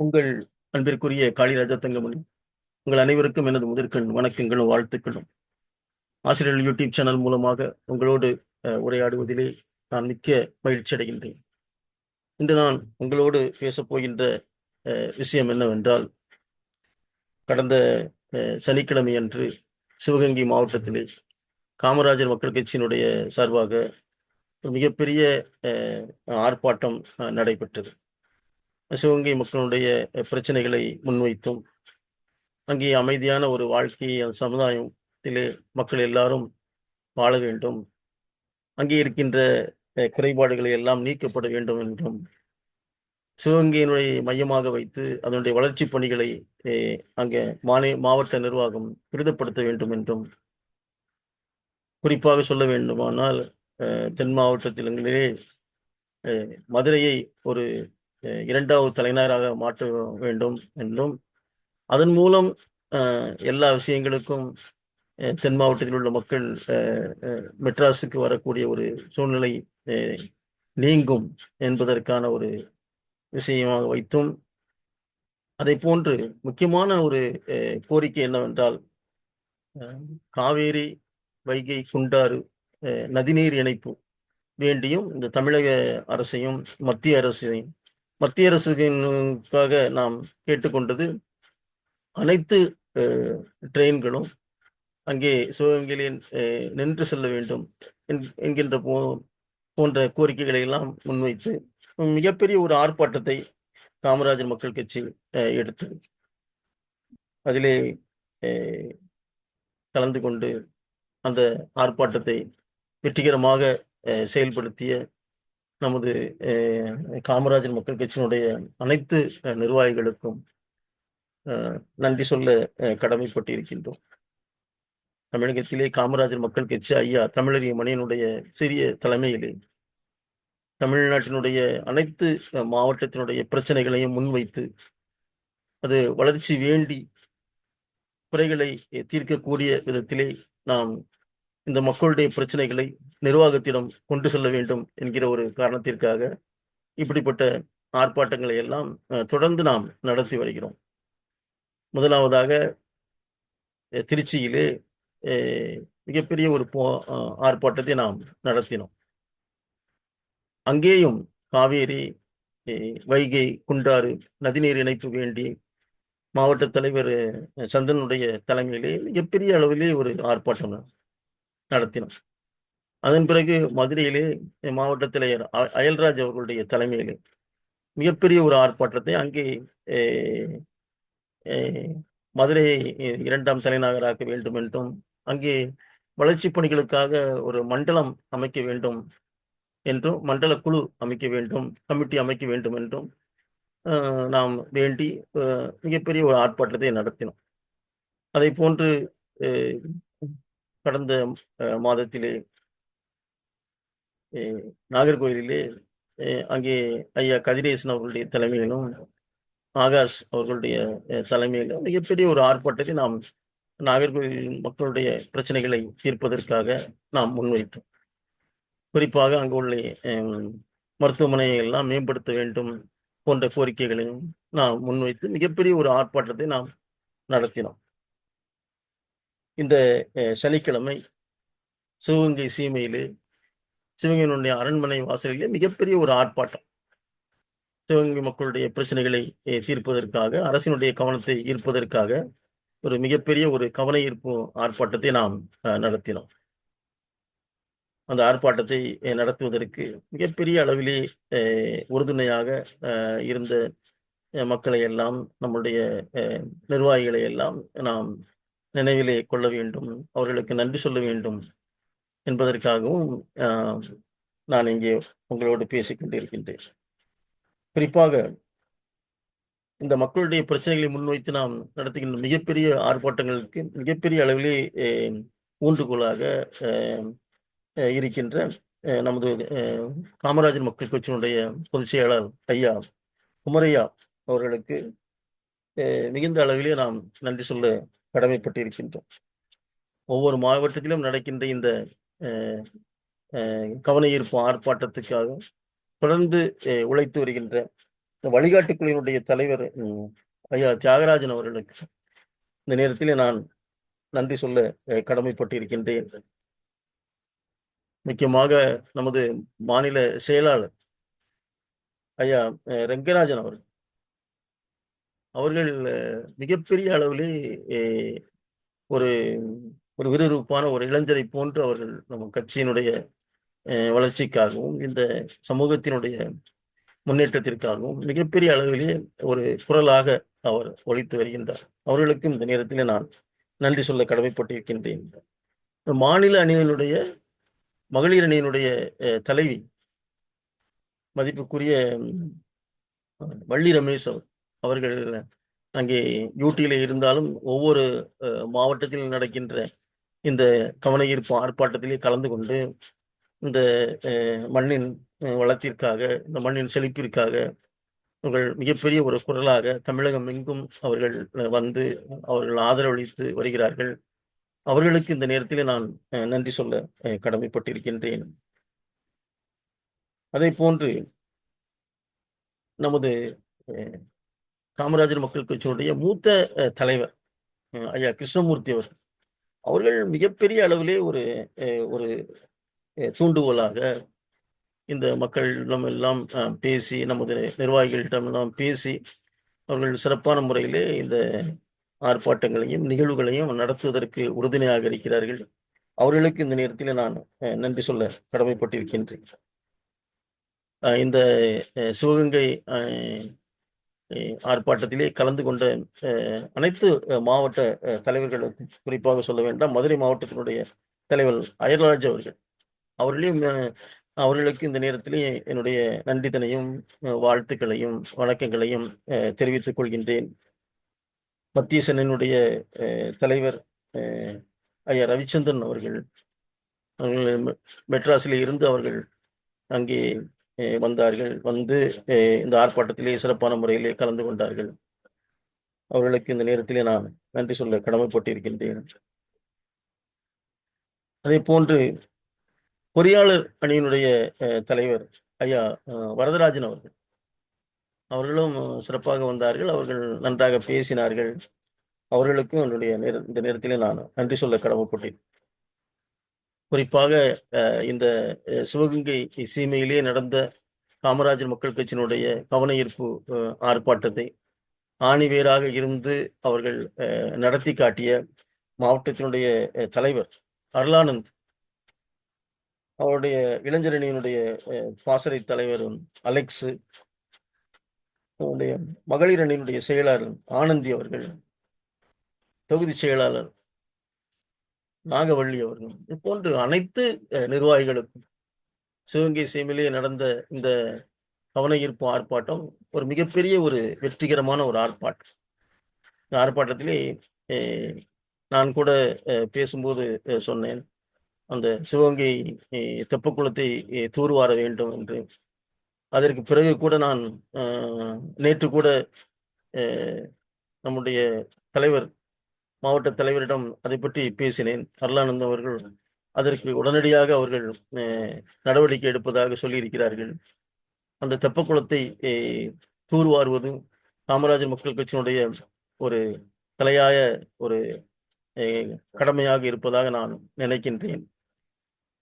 உங்கள் அன்பிற்குரிய காளிராஜா தங்கமணி உங்கள் அனைவருக்கும் எனது முதற்கண் வணக்கங்களும் வாழ்த்துக்களும். ஆசிரியர்கள் யூடியூப் சேனல் மூலமாக உங்களோடு அஹ், உரையாடுவதிலே நான் மிக்க மகிழ்ச்சி அடைகின்றேன். இன்று நான் உங்களோடு பேசப்போகின்ற அஹ், விஷயம் என்னவென்றால் கடந்த சனிக்கிழமை அன்று சிவகங்கை மாவட்டத்திலே காமராஜர் மக்கள் கட்சியினுடைய சார்பாக ஒரு மிகப்பெரிய அஹ், ஆர்ப்பாட்டம் அஹ், நடைபெற்றது. சிவகங்கை மக்களுடைய பிரச்சனைகளை முன்வைத்தும் அங்கே அமைதியான ஒரு வாழ்க்கையை அந்த சமுதாயத்திலே மக்கள் எல்லாரும் வாழ வேண்டும். அங்கே இருக்கின்ற குறைபாடுகளை எல்லாம் நீக்கப்பட வேண்டும் என்றும் சிவகங்கையினுடைய மையமாக வைத்து அதனுடைய வளர்ச்சி பணிகளை அங்கே மாநில மாவட்ட நிர்வாகம் துரிதப்படுத்த வேண்டும் என்றும் குறிப்பாக சொல்ல வேண்டுமானால் தென் மாவட்டத்திலே மதுரையை ஒரு இரண்டாவது தலைநகராக மாற்ற வேண்டும் என்றும் அதன் மூலம் எல்லா விஷயங்களுக்கும் தென் மாவட்டத்தில் உள்ள மக்கள் அஹ், மெட்ராஸுக்கு வரக்கூடிய ஒரு சூழ்நிலை அஹ், நீங்கும் என்பதற்கான ஒரு விஷயமாக வைத்தும் அதை போன்று முக்கியமான ஒரு கோரிக்கை என்னவென்றால் காவேரி வைகை குண்டாறு நதிநீர் இணைப்பு வேண்டியும் இந்த தமிழக அரசையும் மத்திய அரசையும் மத்திய அரசுக்காக நாம் கேட்டுக்கொண்டது அனைத்து ட்ரெயின்களும் அங்கே சிவகங்கையிலே அஹ், நின்று செல்ல வேண்டும் என்- என்கின்ற போ போன்ற கோரிக்கைகளை எல்லாம் முன்வைத்து மிகப்பெரிய ஒரு ஆர்ப்பாட்டத்தை காமராஜர் மக்கள் கட்சி அஹ், எடுத்தது. அதிலே அஹ், கலந்து கொண்டு அந்த ஆர்ப்பாட்டத்தை வெற்றிகரமாக அஹ், செயல்படுத்திய நமது அஹ், காமராஜர் மக்கள் கட்சியினுடைய அனைத்து அஹ், நிர்வாகிகளுக்கும் அஹ், நன்றி சொல்ல அஹ், கடமைப்பட்டிருக்கின்றோம். தமிழகத்திலே காமராஜர் மக்கள் கட்சி ஐயா தமிழறிய மணியனுடைய சிறிய தலைமையிலே தமிழ்நாட்டினுடைய அனைத்து மாவட்டத்தினுடைய பிரச்சனைகளையும் முன்வைத்து அது வளர்ச்சி வேண்டி குறைகளை தீர்க்கக்கூடிய விதத்திலே நாம் இந்த மக்களுடைய பிரச்சனைகளை நிர்வாகத்திடம் கொண்டு செல்ல வேண்டும் என்கிற ஒரு காரணத்திற்காக இப்படிப்பட்ட ஆர்ப்பாட்டங்களை எல்லாம் அஹ், தொடர்ந்து நாம் நடத்தி வருகிறோம். முதலாவதாக திருச்சியிலே மிகப்பெரிய ஒரு போ ஆர்ப்பாட்டத்தை நாம் நடத்தினோம். அங்கேயும் காவேரி வைகை குண்டாறு நதிநீர் இணைப்பு வேண்டி மாவட்ட தலைவர் சந்தனுடைய தலைமையிலே மிகப்பெரிய அளவிலே ஒரு ஆர்ப்பாட்டம் நடத்தினோம் அதன் பிறகு மதுரையிலே மாவட்டத்திலே அயல்ராஜ் அவர்களுடைய தலைமையிலே மிகப்பெரிய ஒரு ஆர்ப்பாட்டத்தை அங்கே அஹ், மதுரையை இரண்டாம் தலைநகராக்க வேண்டும் என்றும் அங்கே வளர்ச்சி பணிகளுக்காக ஒரு மண்டலம் அமைக்க வேண்டும் என்றும் மண்டல குழு அமைக்க வேண்டும் கமிட்டி அமைக்க வேண்டும் என்றும் நாம் வேண்டி அஹ், மிகப்பெரிய ஒரு ஆர்ப்பாட்டத்தை நடத்தினோம். அதை போன்று அஹ், கடந்த மாதத்திலே அஹ், நாகர்கோயிலிலே அங்கே ஐயா கதிரேசன் அவர்களுடைய தலைமையிலும் ஆகாஷ் அவர்களுடைய தலைமையிலும் மிகப்பெரிய ஒரு ஆர்ப்பாட்டத்தை நாம் நாகர்கோயில் மக்களுடைய பிரச்சனைகளை தீர்ப்பதற்காக நாம் முன்வைத்தோம். குறிப்பாக அங்குள்ள அஹ், மருத்துவமனையை எல்லாம் மேம்படுத்த வேண்டும் போன்ற கோரிக்கைகளையும் நாம் முன்வைத்து மிகப்பெரிய ஒரு ஆர்ப்பாட்டத்தை நாம் நடத்தினோம். இந்த அஹ், சனிக்கிழமை சிவகங்கை சீமையிலே சிவகங்கையினுடைய அரண்மனை வாசலிலே மிகப்பெரிய ஒரு ஆர்ப்பாட்டம். சிவகங்கை மக்களுடைய பிரச்சனைகளை தீர்ப்பதற்காக அரசினுடைய கவனத்தை ஈர்ப்பதற்காக ஒரு மிகப்பெரிய ஒரு கவன ஈர்ப்பு ஆர்ப்பாட்டத்தை நாம் அஹ், நடத்தினோம். அந்த ஆர்ப்பாட்டத்தை நடத்துவதற்கு மிகப்பெரிய அளவிலே உறுதுணையாக அஹ், இருந்த அஹ், மக்களை எல்லாம் நம்முடைய அஹ், நிர்வாகிகளை எல்லாம் நாம் நினைவிலே கொள்ள வேண்டும் அவர்களுக்கு நன்றி சொல்ல வேண்டும் என்பதற்காகவும் நான் இங்கே உங்களோடு பேசிக் கொண்டிருக்கின்றேன். குறிப்பாக இந்த மக்களுடைய பிரச்சனைகளை முன்வைத்து நாம் நடத்துகின்ற மிகப்பெரிய ஆர்ப்பாட்டங்களுக்கு மிகப்பெரிய அளவிலே ஊன்றுகோலாக அஹ், இருக்கின்ற அஹ், நமது அஹ், காமராஜர் மக்கள் கட்சியினுடைய பொதுச் செயலாளர் ஐயா குமரையா அவர்களுக்கு மிகுந்த அளவிலே நாம் நன்றி சொல்ல கடமைப்பட்டிருக்கின்றோம். ஒவ்வொரு மாவட்டத்திலும் நடக்கின்ற இந்த அஹ், அஹ், கவன ஈர்ப்பு ஆர்ப்பாட்டத்துக்காக தொடர்ந்து உழைத்து வருகின்ற இந்த குழுவினுடைய தலைவர் ஐயா தியாகராஜன் அவர்களுக்கு இந்த நேரத்திலே நான் நன்றி சொல்ல கடமைப்பட்டிருக்கின்றேன். முக்கியமாக நமது மாநில செயலாளர் ஐயா ரெங்கராஜன் அவர்கள் அவர்கள் மிகப்பெரிய அளவிலே ஒரு ஒரு விறுவிறுப்பான ஒரு இளைஞரை போன்று அவர்கள் நம்ம கட்சியினுடைய வளர்ச்சிக்காகவும் இந்த சமூகத்தினுடைய முன்னேற்றத்திற்காகவும் மிகப்பெரிய அளவிலே ஒரு குரலாக அவர் ஒழித்து வருகின்றார். அவர்களுக்கும் இந்த நேரத்திலே நான் நன்றி சொல்ல கடமைப்பட்டிருக்கின்றேன். மாநில அணியினுடைய மகளிர் அணியினுடைய தலைவி மதிப்புக்குரிய வள்ளி ரமேஷ் அவர் அவர்கள் அங்கே யூடியில இருந்தாலும் ஒவ்வொரு அஹ், மாவட்டத்தில் நடக்கின்ற இந்த கவன ஈர்ப்பு ஆர்ப்பாட்டத்திலே கலந்து கொண்டு இந்த அஹ், மண்ணின் வளத்திற்காக இந்த மண்ணின் செழிப்பிற்காக அவர்கள் மிகப்பெரிய ஒரு குரலாக தமிழகம் எங்கும் அவர்கள் வந்து அவர்கள் ஆதரவளித்து வருகிறார்கள். அவர்களுக்கு இந்த நேரத்திலே நான் அஹ், நன்றி சொல்ல கடமைப்பட்டிருக்கின்றேன். அதே போன்று நமது அஹ், காமராஜர் மக்கள் கட்சியினுடைய மூத்த அஹ், தலைவர் ஐயா கிருஷ்ணமூர்த்தி அவர் அவர்கள் மிகப்பெரிய அளவிலே ஒரு அஹ், ஒரு தூண்டுகோலாக இந்த மக்களிடம் எல்லாம் அஹ், பேசி நமது நிர்வாகிகளிடம் எல்லாம் பேசி அவர்கள் சிறப்பான முறையிலே இந்த ஆர்ப்பாட்டங்களையும் நிகழ்வுகளையும் நடத்துவதற்கு உறுதுணையாக இருக்கிறார்கள். அவர்களுக்கு இந்த நேரத்தில் நான் அஹ், நன்றி சொல்ல கடமைப்பட்டிருக்கின்றேன். அஹ், இந்த சிவகங்கை அஹ், ஆர்ப்பாட்டத்திலே கலந்து கொண்ட அனைத்து மாவட்ட அஹ், தலைவர்களுக்கும் குறிப்பாக சொல்ல வேண்டாம் மதுரை மாவட்டத்தினுடைய தலைவர் அயர்ராஜ் அவர்கள். அவர்களையும் அவர்களுக்கு இந்த நேரத்திலே என்னுடைய நன்றிதனையும் வாழ்த்துக்களையும் வணக்கங்களையும் தெரிவித்துக் கொள்கின்றேன். மத்திய சென்னையினுடைய தலைவர் ஐயா ரவிச்சந்திரன் அவர்கள் அவர்கள் மெ- மெட்ராஸில் இருந்து அவர்கள் அங்கே வந்தார்கள். வந்து இந்த ஆர்ப்பாட்டத்திலே சிறப்பான முறையிலே கலந்து கொண்டார்கள். அவர்களுக்கு இந்த நேரத்திலே நான் நன்றி சொல்ல கடமைப்பட்டிருக்கின்றேன். அதே போன்று பொறியாளர் அணியினுடைய அஹ், தலைவர் ஐயா வரதராஜன் அவர்கள். அவர்களும் சிறப்பாக வந்தார்கள். அவர்கள் நன்றாக பேசினார்கள். அவர்களுக்கும் என்னுடைய நேர இந்த நேரத்திலே நான் நன்றி சொல்ல கடமைப்பட்டேன் குறிப்பாக அஹ், இந்த சிவகங்கை சீமையிலே நடந்த காமராஜர் மக்கள் கட்சியினுடைய கவன ஈர்ப்பு ஆர்ப்பாட்டத்தை ஆணிவேராக இருந்து அவர்கள் அஹ், நடத்தி காட்டிய மாவட்டத்தினுடைய தலைவர் அருளானந்த் அவருடைய இளைஞரணியினுடைய பாசறை தலைவர் அலெக்ஸ் அவருடைய மகளிர் அணியினுடைய செயலாளர் ஆனந்தி அவர்கள் தொகுதி செயலாளர் நாகவள்ளி அவர்களும் இது அனைத்து நிர்வாகிகளுக்கும் சிவகங்கை சீமையிலேயே நடந்த இந்த கவன ஈர்ப்பு ஆர்ப்பாட்டம் ஒரு மிகப்பெரிய ஒரு வெற்றிகரமான ஒரு ஆர்ப்பாட்டம். இந்த ஆர்ப்பாட்டத்திலே நான் கூட பேசும்போது சொன்னேன். அந்த சிவகங்கை தெப்பக்குளத்தை தூர்வார வேண்டும் என்று. அதற்கு பிறகு கூட நான் நேற்று கூட நம்முடைய தலைவர் மாவட்ட தலைவரிடம் அதை பற்றி பேசினேன். அருளானந்தம் அவர்கள் அதற்கு உடனடியாக அவர்கள் நடவடிக்கை எடுப்பதாக சொல்லியிருக்கிறார்கள். அந்த தெப்பக்குளத்தை குளத்தை தூர்வாருவதும் காமராஜர் மக்கள் கட்சியினுடைய ஒரு தலையாய ஒரு கடமையாக இருப்பதாக நான் நினைக்கின்றேன்.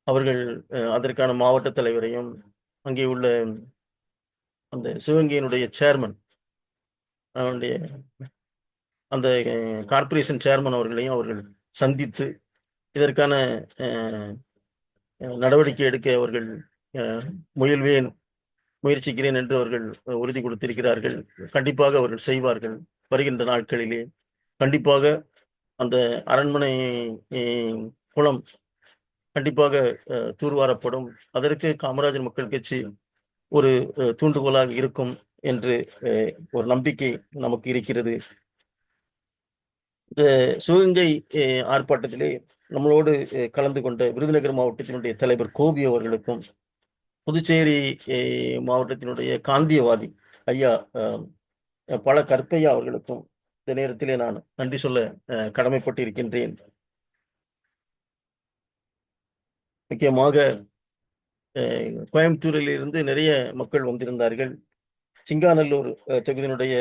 அவர்கள் அதற்கான மாவட்ட தலைவரையும் அங்கே உள்ள அந்த சிவகங்கையினுடைய சேர்மன் அவனுடைய அந்த கார்பரேஷன் கார்ப்பரேஷன் சேர்மன் அவர்களையும் அவர்கள் சந்தித்து இதற்கான அஹ், நடவடிக்கை எடுக்க அவர்கள் அஹ், முயல்வேன் முயற்சிக்கிறேன் என்று அவர்கள் உறுதி கொடுத்திருக்கிறார்கள். கண்டிப்பாக அவர்கள் செய்வார்கள் வருகின்ற நாட்களிலே. கண்டிப்பாக அந்த அரண்மனை குளம் கண்டிப்பாக அஹ், தூர்வாரப்படும். அதற்கு காமராஜர் மக்கள் கட்சி ஒரு அஹ், தூண்டுகோலாக இருக்கும் என்று அஹ், ஒரு நம்பிக்கை நமக்கு இருக்கிறது. இந்த சிவகங்கை ஆர்ப்பாட்டத்திலே நம்மளோடு கலந்து கொண்ட விருதுநகர் மாவட்டத்தினுடைய தலைவர் கோபி அவர்களுக்கும் புதுச்சேரி மாவட்டத்தினுடைய காந்தியவாதி ஐயா அஹ், பல கற்பையா அவர்களுக்கும் இந்த நேரத்திலே நான் நன்றி சொல்ல அஹ், கடமைப்பட்டு இருக்கின்றேன் முக்கியமாக அஹ், நிறைய மக்கள் வந்திருந்தார்கள். சிங்காநல்லூர் தொகுதியினுடைய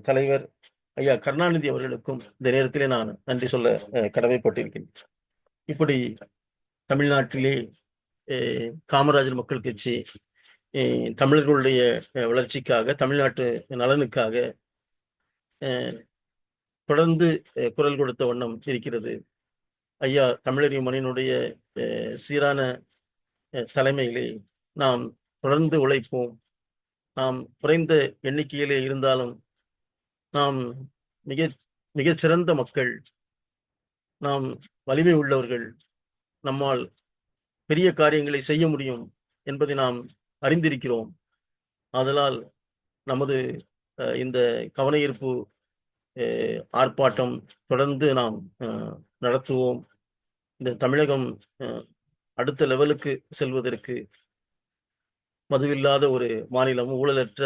தலைவர் ஐயா கருணாநிதி அவர்களுக்கும் இந்த நேரத்திலே நான் நன்றி சொல்ல அஹ், கடமைப்பட்டிருக்கிறேன் இப்படி தமிழ்நாட்டிலே அஹ், காமராஜர் மக்கள் கட்சி தமிழர்களுடைய வளர்ச்சிக்காக தமிழ்நாட்டு நலனுக்காக அஹ், தொடர்ந்து அஹ், குரல் கொடுத்த வண்ணம் இருக்கிறது. ஐயா தமிழறி மனிதனுடைய அஹ், சீரான தலைமையிலே நாம் தொடர்ந்து உழைப்போம். நாம் குறைந்த எண்ணிக்கையிலே இருந்தாலும் நாம் மிக மிகச்சிறந்த மக்கள் நாம் வலிமை உள்ளவர்கள் நம்மால் பெரிய காரியங்களை செய்ய முடியும் என்பதை நாம் அறிந்திருக்கிறோம். ஆதலால் நமது அஹ், இந்த கவனஈர்ப்பு ஆர்ப்பாட்டம் தொடர்ந்து நாம் அஹ், நடத்துவோம். இந்த தமிழகம் அஹ், அடுத்த லெவலுக்கு செல்வதற்கு மதுவில்லாத ஒரு மாநிலம் ஊழலற்ற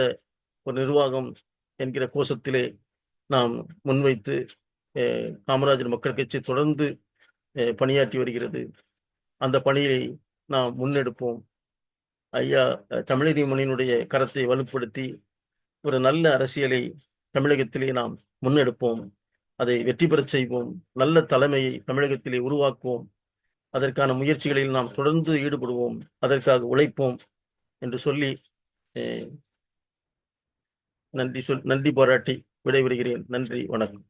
ஒரு நிர்வாகம் என்கிற கோஷத்திலே நாம் முன்வைத்து காமராஜர் மக்கள் கட்சி தொடர்ந்து பணியாற்றி வருகிறது. அந்த பணியை நாம் முன்னெடுப்போம். ஐயா தமிழறி மணியினுடைய கரத்தை வலுப்படுத்தி ஒரு நல்ல அரசியலை தமிழகத்திலே நாம் முன்னெடுப்போம். அதை வெற்றி பெறச் செய்வோம். நல்ல தலைமையை தமிழகத்திலே உருவாக்குவோம். அதற்கான முயற்சிகளில் நாம் தொடர்ந்து ஈடுபடுவோம். அதற்காக உழைப்போம் என்று சொல்லி நன்றி சொல் நன்றி பாராட்டி விடைபெறுகிறேன். நன்றி வணக்கம்.